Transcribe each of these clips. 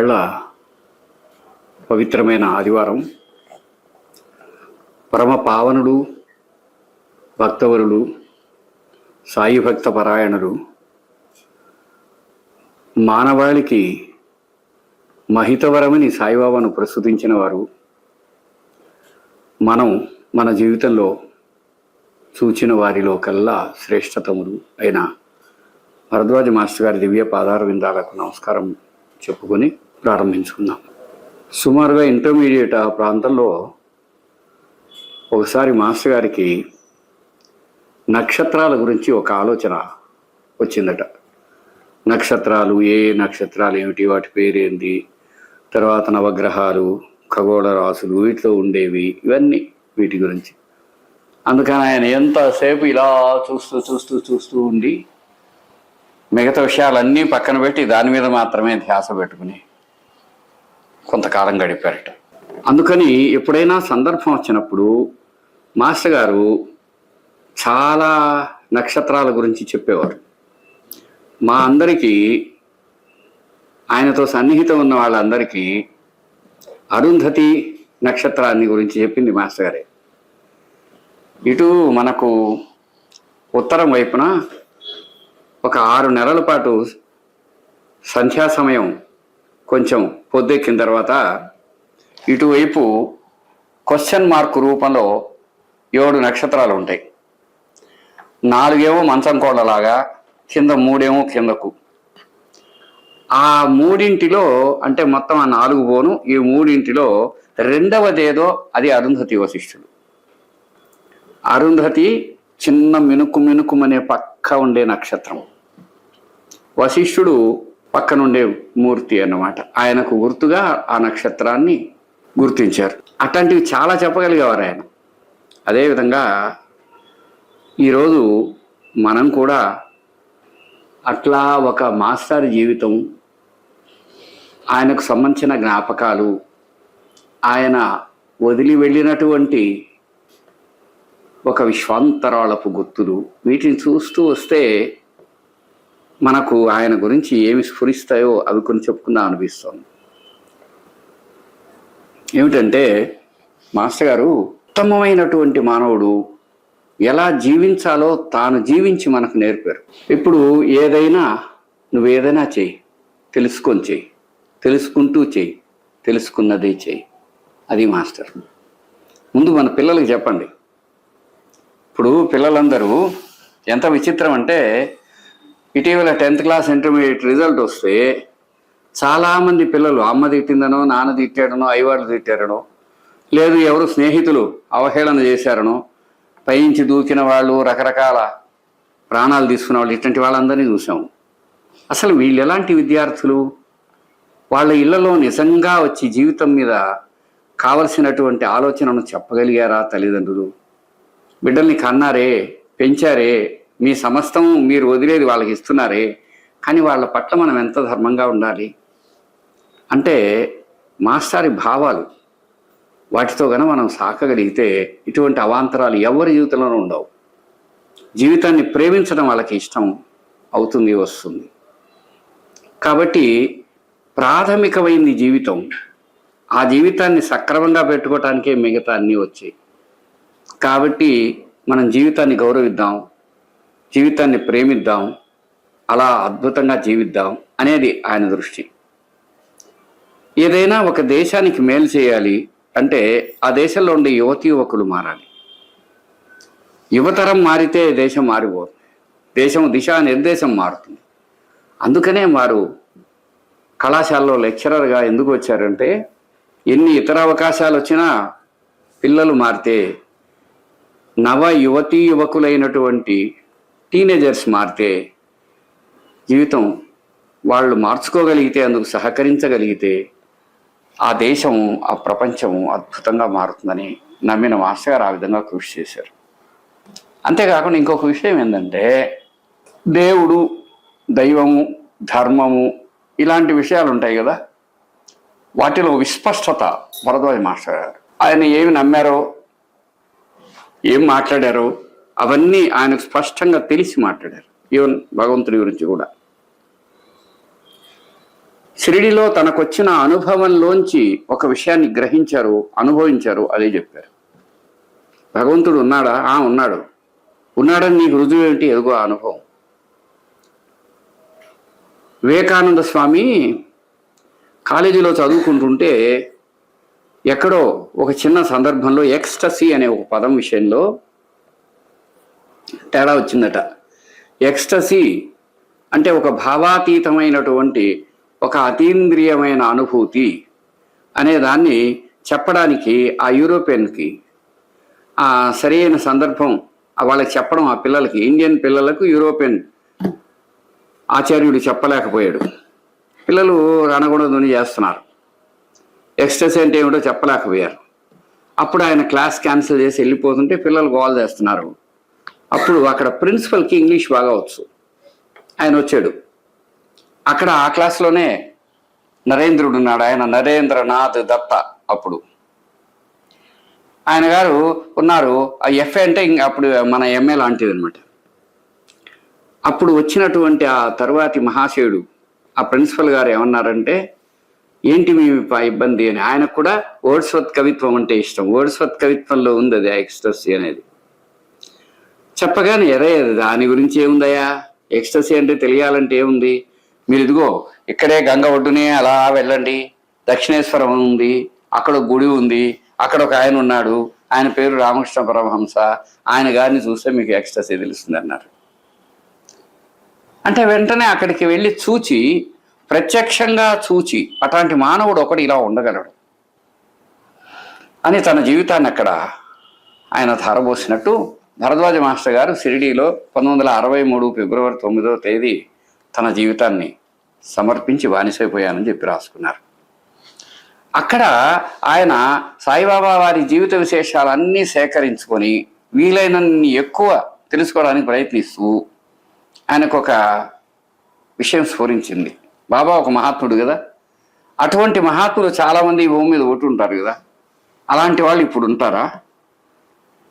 ఈవేళ పవిత్రమైన ఆదివారం. పరమ పావనుడు భక్తవరులు సాయి భక్త పరాయణులు మానవాళికి మహితవరమని సాయిబాబాను ప్రస్తుతించిన వారు మనం మన జీవితంలో చూచిన వారిలో కల్లా శ్రేష్టతములు అయిన భరద్వాజ మాస్టర్ గారి దివ్య పాదార విందాలకు నమస్కారం చెప్పుకొని ప్రారంభించుకుందాం. సుమారుగా ఇంటర్మీడియట్ ఆ ప్రాంతంలో ఒకసారి మాస్టర్ గారికి నక్షత్రాల గురించి ఒక ఆలోచన వచ్చిందట. నక్షత్రాలు ఏ నక్షత్రాలు ఏమిటి వాటి పేరేంది తర్వాత నవగ్రహాలు ఖగోళ రాసులు వీటిలో ఉండేవి ఇవన్నీ వీటి గురించి. అందుకని ఆయన ఎంతసేపు ఇలా చూస్తూ చూస్తూ చూస్తూ ఉండి మిగతా విషయాలన్నీ పక్కన పెట్టి దాని మీద మాత్రమే ధ్యాస పెట్టుకుని కొంతకాలం గడిపారట. అందుకని ఎప్పుడైనా సందర్భం వచ్చినప్పుడు మాస్టర్ గారు చాలా నక్షత్రాల గురించి చెప్పేవారు. మా అందరికీ ఆయనతో సన్నిహితం ఉన్న వాళ్ళందరికీ అరుంధతి నక్షత్రాన్ని గురించి చెప్పింది మాస్టర్ గారే. ఇటు మనకు ఉత్తరం వైపున ఒక ఆరు నెలల పాటు సంధ్యా సమయం కొంచెం పొద్దెక్కిన తర్వాత ఇటువైపు క్వశ్చన్ మార్క్ రూపంలో ఏడు నక్షత్రాలు ఉంటాయి. నాలుగేమో మంచం కోళ్ళలాగా కింద మూడేమో కిందకు. ఆ మూడింటిలో అంటే మొత్తం ఆ నాలుగు పోను ఈ మూడింటిలో రెండవదేదో అది అరుంధతి వశిష్ఠుడు. అరుంధతి చిన్న మినుకు మినుకుమనే పక్క ఉండే నక్షత్రం. వశిష్ఠుడు పక్కనుండే మూర్తి అన్నమాట. ఆయనకు గుర్తుగా ఆ నక్షత్రాన్ని గుర్తించారు. అట్లాంటివి చాలా చెప్పగలిగేవారు ఆయన. అదేవిధంగా ఈరోజు మనం కూడా అట్లా ఒక మాస్టర్ జీవితం ఆయనకు సంబంధించిన జ్ఞాపకాలు ఆయన వదిలి వెళ్ళినటువంటి ఒక విశ్వాంతరాళపు గుర్తులు వీటిని చూస్తూ వస్తే మనకు ఆయన గురించి ఏమి స్ఫురిస్తాయో అవి కొన్ని చెప్పుకుందాం అనిపిస్తోంది. ఏమిటంటే మాస్టర్ గారు ఉత్తమమైనటువంటి మానవుడు ఎలా జీవించాలో తాను జీవించి మనకు నేర్పారు. ఇప్పుడు ఏదైనా నువ్వు ఏదైనా చెయ్యి తెలుసుకొని చెయ్యి తెలుసుకుంటూ చెయ్యి తెలుసుకున్నదే చెయ్యి అది మాస్టర్. ముందు మన పిల్లలకి చెప్పండి. ఇప్పుడు పిల్లలందరూ ఎంత విచిత్రం అంటే ఇటీవల టెన్త్ క్లాస్ ఇంటర్మీడియట్ రిజల్ట్ వస్తే చాలామంది పిల్లలు అమ్మ తిట్టిందనో నాన్న తిట్టాడనో అయ్యవాళ్ళు తిట్టారనో లేదు ఎవరు స్నేహితులు అవహేళన చేశారనో పైంచి దూకిన వాళ్ళు రకరకాల ప్రాణాలు తీసుకున్న వాళ్ళు ఇట్లాంటి వాళ్ళందరినీ చూసాము అసలు వీళ్ళు ఎలాంటి విద్యార్థులు? వాళ్ళ ఇళ్ళలో నిజంగా వచ్చి జీవితం మీద కావలసినటువంటి ఆలోచనను చెప్పగలిగారా తల్లిదండ్రులు? బిడ్డల్ని కన్నారే పెంచారే మీ సమస్తం మీరు వదిలేది వాళ్ళకి ఇస్తున్నారే కానీ వాళ్ళ పట్ల మనం ఎంత ధర్మంగా ఉండాలి? అంటే మాస్టారి భావాలు వాటితో గన మనం సాకగలిగితే ఇటువంటి అవాంతరాలు ఎవరి జీవితంలోనూ ఉండవు. జీవితాన్ని ప్రేమించడం వాళ్ళకి ఇష్టం అవుతుంది వస్తుంది. కాబట్టి ప్రాథమికమైంది జీవితం ఆ జీవితాన్ని సక్రమంగా పెట్టుకోవటానికే మిగతా అన్నీ వచ్చాయి. కాబట్టి మనం జీవితాన్ని గౌరవిద్దాం జీవితాన్ని ప్రేమిద్దాం అలా అద్భుతంగా జీవిద్దాం అనేది ఆయన దృష్టి. ఏదైనా ఒక దేశానికి మేలు చేయాలి అంటే ఆ దేశంలో ఉండే యువతి యువకులు మారాలి. యువతరం మారితే దేశం మారిపోతుంది దేశం దిశా నిర్దేశం మారుతుంది. అందుకనే వారు కళాశాలలో లెక్చరర్గా ఎందుకు వచ్చారంటే ఎన్ని ఇతర అవకాశాలు వచ్చినా పిల్లలు మారితే నవ యువతీ యువకులైనటువంటి టీనేజర్స్ మారితే జీవితం వాళ్ళు మార్చుకోగలిగితే అందుకు సహకరించగలిగితే ఆ దేశం ఆ ప్రపంచం అద్భుతంగా మారుతుందని నమ్మిన మాస్టర్ గారు ఆ విధంగా కృషి చేశారు. అంతేకాకుండా ఇంకొక విషయం ఏంటంటే దేవుడు దైవము ధర్మము ఇలాంటి విషయాలు ఉంటాయి కదా వాటిలో విస్పష్టత భరద్వాజ మాస్టర్ గారు. ఆయన ఏమి నమ్మారో ఏం మాట్లాడారో అవన్నీ ఆయనకు స్పష్టంగా తెలిసి మాట్లాడారు. ఈవెన్ భగవంతుడి గురించి కూడా. షిరిడిలో తనకొచ్చిన అనుభవంలోంచి ఒక విషయాన్ని గ్రహించారు అనుభవించారు అదే చెప్పారు. భగవంతుడు ఉన్నాడా? ఆ ఉన్నాడు. ఉన్నాడని నీకు రుజువు ఏమిటి? ఎదుగో ఆ అనుభవం. వివేకానంద స్వామి కాలేజీలో చదువుకుంటుంటే ఎక్కడో ఒక చిన్న సందర్భంలో ఎక్స్టసీ అనే ఒక పదం విషయంలో తేడా వచ్చిందట. ఎక్స్టసీ అంటే ఒక భావాతీతమైనటువంటి ఒక అతీంద్రియమైన అనుభూతి అనే దాన్ని చెప్పడానికి ఆ యూరోపియన్కి ఆ సరైన సందర్భం వాళ్ళకి చెప్పడం ఆ పిల్లలకి ఇండియన్ పిల్లలకు యూరోపియన్ ఆచార్యుడు చెప్పలేకపోయాడు. పిల్లలు రణగుణధ్వని చేస్తున్నారు. ఎక్స్ట్రెస్ అంటే ఏమిటో చెప్పలేకపోయారు. అప్పుడు ఆయన క్లాస్ క్యాన్సిల్ చేసి వెళ్ళిపోతుంటే పిల్లలు గోల్ చేస్తున్నారు. అప్పుడు అక్కడ ప్రిన్సిపల్కి ఇంగ్లీష్ బాగా వచ్చు. ఆయన వచ్చాడు. అక్కడ ఆ క్లాస్లోనే నరేంద్రుడు ఉన్నాడు. ఆయన నరేంద్రనాథ్ దత్త అప్పుడు. ఆయన గారు ఉన్నారు. ఆ ఎఫ్ఏ అంటే ఇంకా అప్పుడు మన ఎంఏ లాంటిది అనమాట అప్పుడు వచ్చినటువంటి ఆ తరువాతి మహాశయుడు ఆ ప్రిన్సిపల్ గారు ఏమన్నారంటే ఏంటి మీ ఇబ్బంది? అని. ఆయనకు కూడా వర్డ్స్వత్ కవిత్వం అంటే ఇష్టం. వర్డ్స్వత్ కవిత్వంలో ఉంది అది ఎక్స్ట్రస్ అనేది. చెప్పగానే ఎరే దాని గురించి ఏముందయ్యా? ఎక్స్ట్రసీ అంటే తెలియాలంటే ఏముంది? మీరు ఇదిగో ఇక్కడే గంగ ఒడ్డునే అలా వెళ్ళండి. దక్షిణేశ్వరం ఉంది అక్కడ గుడి ఉంది అక్కడ ఒక ఆయన ఉన్నాడు. ఆయన పేరు రామకృష్ణ పరమహంస. ఆయన గారిని చూస్తే మీకు ఎక్స్ట్రసీ తెలుస్తుంది అన్నారు. అంటే వెంటనే అక్కడికి వెళ్ళి చూచి ప్రత్యక్షంగా చూచి అట్లాంటి మానవుడు ఒకడు ఇలా ఉండగలడు. అని తన జీవితాన్ని అక్కడ ఆయన ధారబోసినట్టు భరద్వాజ మాస్టర్ గారు షిరిడీలో పంతొమ్మిది వందల అరవై మూడు ఫిబ్రవరి తొమ్మిదో తేదీ తన జీవితాన్ని సమర్పించి బానిసైపోయానని చెప్పి రాసుకున్నారు. అక్కడ ఆయన సాయిబాబా వారి జీవిత విశేషాలన్నీ సేకరించుకొని వీలైనన్ని ఎక్కువ తెలుసుకోవడానికి ప్రయత్నిస్తూ ఆయనకు ఒక విషయం స్ఫురించింది. బాబా ఒక మహాత్ముడు కదా. అటువంటి మహాత్ములు చాలామంది ఈ భూమి మీద ఉంటారు కదా. అలాంటి వాళ్ళు ఇప్పుడు ఉంటారా?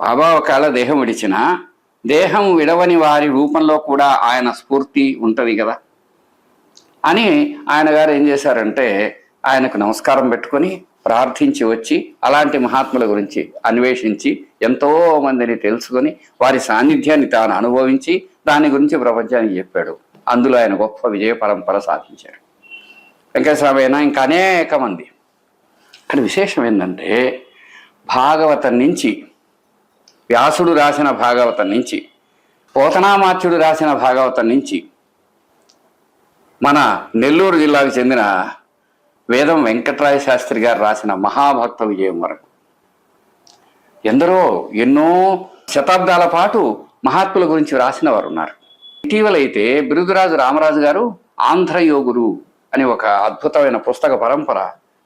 బాబా ఒకవేళ దేహం విడిచినా దేహం విడవని వారి రూపంలో కూడా ఆయన స్ఫూర్తి ఉంటుంది కదా. అని ఆయన గారు ఏం చేశారంటే ఆయనకు నమస్కారం పెట్టుకొని ప్రార్థించి వచ్చి అలాంటి మహాత్ముల గురించి అన్వేషించి ఎంతో మందిని తెలుసుకొని వారి సాన్నిధ్యాన్ని తాను అనుభవించి దాని గురించి ప్రపంచానికి చెప్పాడు. అందులో ఆయన గొప్ప విజయ పరంపర సాధించాడు. వెంకటస్వామి అయినా ఇంకా అనేక మంది. ఇక్కడ విశేషం ఏంటంటే భాగవతం నుంచి వ్యాసుడు రాసిన భాగవతం నుంచి పోతనామాత్యుడు రాసిన భాగవతం నుంచి మన నెల్లూరు జిల్లాకు చెందిన వేదం వెంకటరాయ శాస్త్రి గారు రాసిన మహాభక్త విజయం వరకు? ఎందరో ఎన్నో శతాబ్దాల పాటు మహాత్ముల గురించి రాసిన వారు ఉన్నారు. ఇటీవల అయితే బిరుదురాజు రామరాజు గారు ఆంధ్రయోగురు అని ఒక అద్భుతమైన పుస్తక పరంపర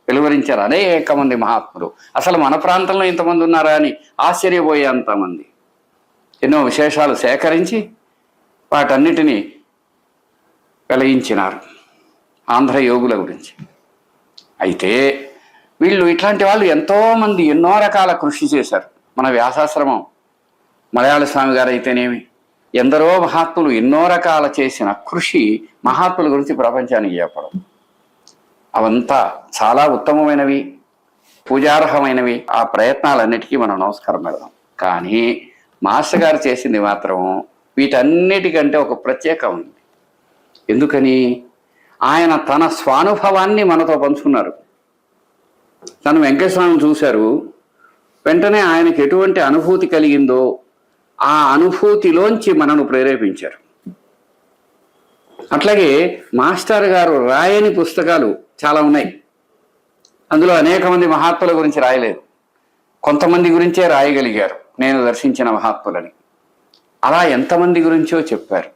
వెలువరించారు అనేక మంది మహాత్ములు. అసలు మన ప్రాంతంలో ఇంతమంది ఉన్నారా అని ఆశ్చర్యపోయే అంతమంది. ఎన్నో విశేషాలు సేకరించి వాటన్నిటినీ వెలయించినారు ఆంధ్ర యోగుల గురించి. అయితే వీళ్ళు ఇట్లాంటి వాళ్ళు ఎంతోమంది ఎన్నో రకాల కృషి చేశారు. మన వ్యాసాశ్రమం మలయాళ స్వామి గారు అయితేనేమి ఎందరో మహాత్ములు ఎన్నో రకాల చేసిన కృషి మహాత్ముల గురించి ప్రపంచానికి చెప్పడం. అవంతా చాలా ఉత్తమమైనవి పూజార్హమైనవి. ఆ ప్రయత్నాలన్నిటికీ మనం నమస్కారం పెడదాం. కానీ మాస్టర్ గారు చేసింది మాత్రం వీటన్నిటికంటే ఒక ప్రత్యేకం ఉంది. ఎందుకని? ఆయన తన స్వానుభవాన్ని మనతో పంచుకున్నారు. తను వెంకటస్వామిని చూశారు. వెంటనే ఆయనకి ఎటువంటి అనుభూతి కలిగిందో ఆ అనుభూతిలోంచి మనను ప్రేరేపించారు. అట్లాగే మాస్టర్ గారు రాయని పుస్తకాలు చాలా ఉన్నాయి. అందులో అనేక మంది మహాత్ముల గురించి రాయలేదు. కొంతమంది గురించే రాయగలిగారు. నేను దర్శించిన మహాత్ములని. అలా ఎంతమంది గురించో చెప్పారు.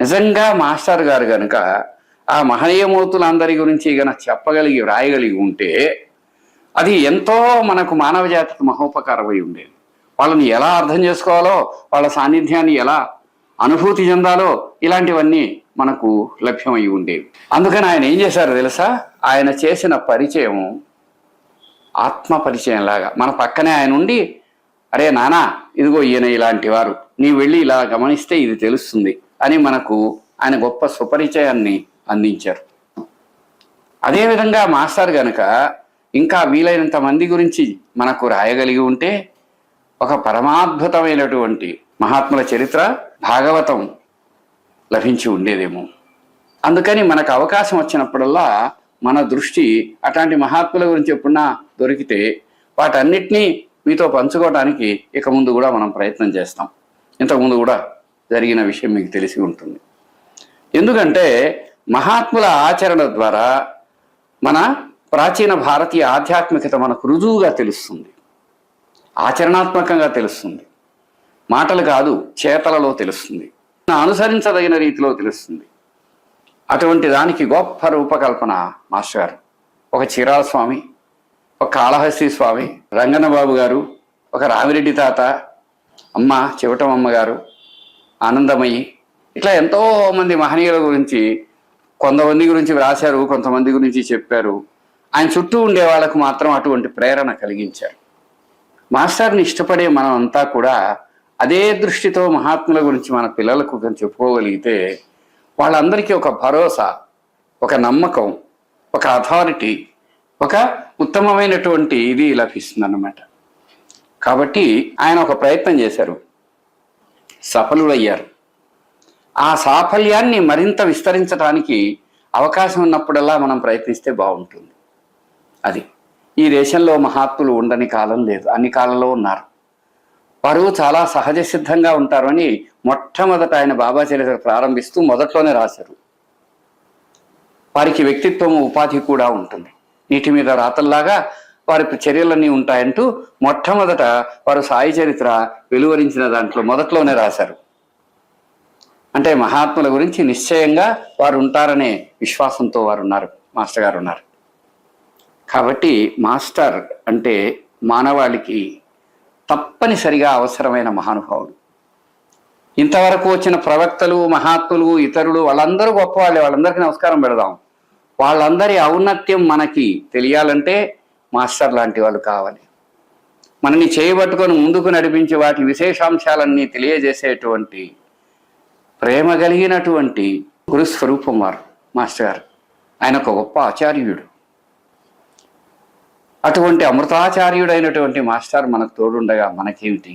నిజంగా మాస్టర్ గారు కనుక ఆ మహనీయమూర్తులందరి గురించి గనక చెప్పగలిగి రాయగలిగి ఉంటే అది ఎంతో మనకు మానవ జాతికి మహోపకారమై ఉండేది. వాళ్ళని ఎలా అర్థం చేసుకోవాలో వాళ్ళ సాన్నిధ్యాన్ని ఎలా అనుభూతి చెందాలో ఇలాంటివన్నీ మనకు లభ్యమై ఉండేవి. అందుకని ఆయన ఏం చేశారో తెలుసా? ఆయన చేసిన పరిచయం ఆత్మ పరిచయం లాగా. మన పక్కనే ఆయన ఉండి అరే నానా ఇదిగో ఈయన ఇలాంటి వారు. నీ వెళ్ళి ఇలా గమనిస్తే ఇది తెలుస్తుంది అని మనకు ఆయన గొప్ప సుపరిచయాన్ని అందించారు. అదేవిధంగా మాస్టర్ గనుక ఇంకా వీలైనంత మంది గురించి మనకు రాయగలిగి ఉంటే ఒక పరమాద్భుతమైనటువంటి మహాత్ముల చరిత్ర భాగవతం లభించి ఉండేదేమో. అందుకని మనకు అవకాశం వచ్చినప్పుడల్లా మన దృష్టి అట్లాంటి మహాత్ముల గురించి ఎప్పుడన్నా దొరికితే వాటన్నిటినీ మీతో పంచుకోవడానికి ఇక ముందు కూడా మనం ప్రయత్నం చేస్తాం. ఇంతకుముందు కూడా జరిగిన విషయం మీకు తెలిసి ఉంటుంది. ఎందుకంటే మహాత్ముల ఆచరణ ద్వారా మన ప్రాచీన భారతీయ ఆధ్యాత్మికత మనకు రుజువుగా తెలుస్తుంది. ఆచరణాత్మకంగా తెలుస్తుంది. మాటలు కాదు చేతలలో తెలుస్తుంది. అనుసరించదగిన రీతిలో తెలుస్తుంది. అటువంటి దానికి గొప్ప రూపకల్పన మాస్టర్ గారు. ఒక చీరాల స్వామి ఒక కాళహస్తి స్వామి రంగన్నబాబు గారు ఒక రామిరెడ్డి తాత అమ్మ చివటమమ్మ గారు ఆనందమయ్యి ఇట్లా ఎంతో మంది మహనీయుల గురించి కొంతమంది గురించి వ్రాశారు కొంతమంది గురించి చెప్పారు. ఆయన చుట్టూ ఉండే వాళ్ళకు మాత్రం అటువంటి ప్రేరణ కలిగించారు. మాస్టర్ని ఇష్టపడే మనం అంతా కూడా అదే దృష్టితో మహాత్ముల గురించి మన పిల్లలకు కొంచెం చెప్పుకోగలిగితే వాళ్ళందరికీ ఒక భరోసా ఒక నమ్మకం ఒక అథారిటీ ఒక ఉత్తమమైనటువంటి ఇది లభిస్తుంది అన్నమాట కాబట్టి ఆయన ఒక ప్రయత్నం చేశారు. సఫలుడయ్యారు. ఆ సాఫల్యాన్ని మరింత విస్తరించడానికి అవకాశం ఉన్నప్పుడల్లా మనం ప్రయత్నిస్తే బాగుంటుంది. అది. ఈ దేశంలో మహాత్ములు ఉండని కాలం లేదు. అన్ని కాలంలో ఉన్నారు. వారు చాలా సహజ సిద్ధంగా ఉంటారు అని మొట్టమొదట ఆయన బాబా చరిత్ర ప్రారంభిస్తూ మొదట్లోనే రాశారు. వారికి వ్యక్తిత్వం ఉపాధి కూడా ఉంటుంది. నీటి మీద రాతల్లాగా వారి చర్యలన్నీ ఉంటాయంటూ మొట్టమొదట వారు సాయి చరిత్ర వెలువరించిన దాంట్లో మొదట్లోనే రాశారు. అంటే మహాత్ముల గురించి నిశ్చయంగా వారు ఉంటారనే విశ్వాసంతో వారు ఉన్నారు మాస్టర్ గారు ఉన్నారు కాబట్టి మాస్టర్ అంటే మానవాళికి తప్పనిసరిగా అవసరమైన మహానుభావుడు. ఇంతవరకు వచ్చిన ప్రవక్తలు మహాత్ములు ఇతరులు వాళ్ళందరూ గొప్పవాళ్ళే. వాళ్ళందరికీ నమస్కారం పెడదాం. వాళ్ళందరి ఔన్నత్యం మనకి తెలియాలంటే మాస్టర్ లాంటి వాళ్ళు కావాలి. మనని చేయబట్టుకొని ముందుకు నడిపించి వాటి విశేషాంశాలన్నీ తెలియజేసేటువంటి ప్రేమ కలిగినటువంటి గురుస్వరూపం వారు మాస్టర్ గారు. ఆయన ఒక గొప్ప ఆచార్యుడు. అటువంటి అమృతాచార్యుడైనటువంటి మాస్టర్ మనకు తోడుండగా మనకేమిటి?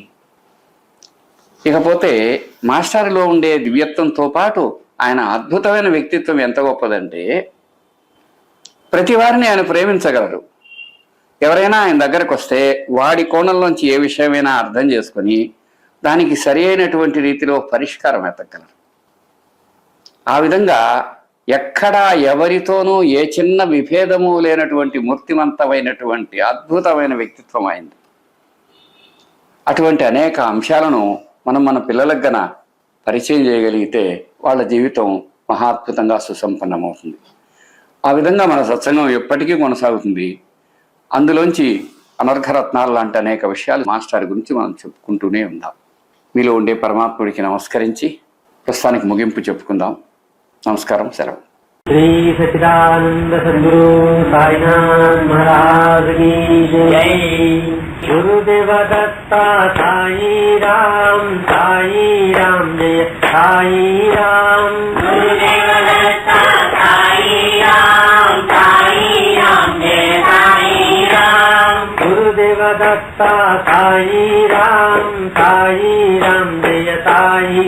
ఇకపోతే మాస్టర్లో ఉండే దివ్యత్వంతో పాటు ఆయన అద్భుతమైన వ్యక్తిత్వం ఎంత గొప్పదంటే ప్రతి వారిని ఆయన ప్రేమించగలరు. ఎవరైనా ఆయన దగ్గరకు వస్తే వాడి కోణంలోంచి ఏ విషయమైనా అర్థం చేసుకొని దానికి సరి అయినటువంటి రీతిలో పరిష్కారం ఎత్తగలరు. ఆ విధంగా ఎక్కడా ఎవరితోనూ ఏ చిన్న విభేదము లేనటువంటి మూర్తిమంతమైనటువంటి అద్భుతమైన వ్యక్తిత్వం అయింది. అటువంటి అనేక అంశాలను మనం మన పిల్లలకు గన పరిచయం చేయగలిగితే వాళ్ళ జీవితం మహాద్భుతంగా సుసంపన్నమవుతుంది. ఆ విధంగా మన సత్సంగం ఎప్పటికీ కొనసాగుతుంది. అందులోంచి అనర్ఘరత్నాలు లాంటి అనేక విషయాలు మాస్టర్ గురించి మనం చెప్పుకుంటూనే ఉందాం. మీలో ఉండే పరమాత్ముడికి నమస్కరించి ప్రస్తుతానికి ముగింపు చెప్పుకుందాం. నమస్కారం సెలవు. శ్రీ సచిదానంద సద్గురు సాయినాథ్ మహారాజ్ కీ జై. సాయి రామ్ సాయి రామ్ జయ సాయి రామ్ గురుదేవ దత్త సాయి రామ్ సాయి రామ్ జయ సాయి రామ్ గురుదేవ దత్త సాయి రామ్ సాయి రామ్ జయ సాయి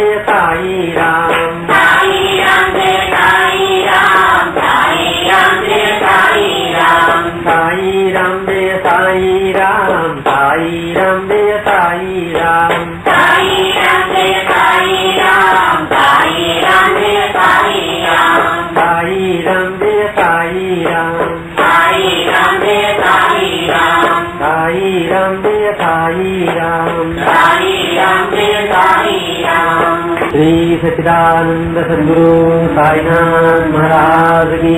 य तायी राम तायी रामतायि राम श्रीसच्चिदानन्दसद्गुरुतायिना महाराजी